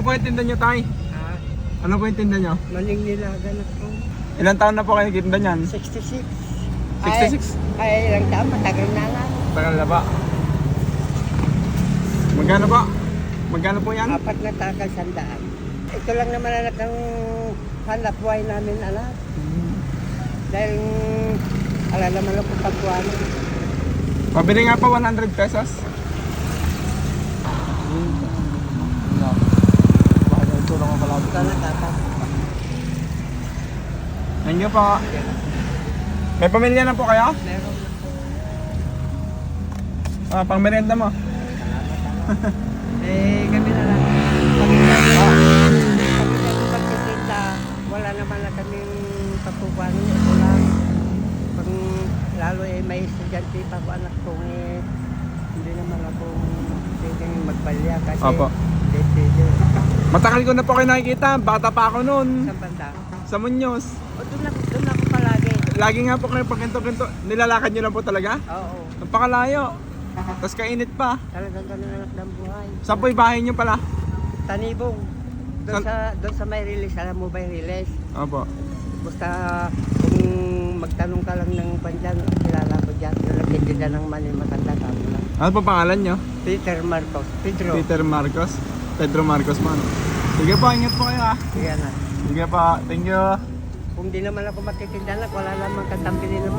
po yung tinda nyo, tay? Ah, Ano po yung tinda nyo? maningnilagan ako. Ilan taon na po kayo tinda niyan? 66. 66? Ay, ay ilang taon, matagal na lang. Tagal na ba? Magkano po? Magkano po yan? Apat na takal sandaan. Ito lang naman anak ng hanap buhay namin anak. Dahil ala naman ako pagkuhan. Pabili nga po 100 pesos. Ito na tata. Thank you po. May pamilya na po kayo? Meron. Ah, pang merienda mo. Eh, kami na lang. Magtitinda. Wala naman na kaming patubuan. Ito lang. Pag lalo eh may estudyante pa ako anak ko eh. Hindi naman ako pwedeng magbalya kasi Opo. Matagal ko na po kayo nakikita. Bata pa ako noon. Sa banda. Sa Muñoz. O doon ako, doon ako palagi. Lagi nga po kayo pagkinto-kinto. Nilalakad nyo lang po talaga? Oo. Napakalayo. Tapos kainit pa. Talagang ganun anak ng buhay. Saan po yung bahay nyo pala? Tanibong. Doon sa, doon sa may release, alam mo ba yung release? Opo. Basta kung magtanong ka lang ng pandyan, kilala ko dyan. Yung nagtitinda ng mani matanda ka mo lang. Ano po pangalan nyo? Peter Marcos. Pedro. Peter Marcos. Pedro Marcos man. Sige po, ingat po kayo ah. Sige na. Sige po, thank you. Kung di naman ako matitinda na, wala namang katambili ng.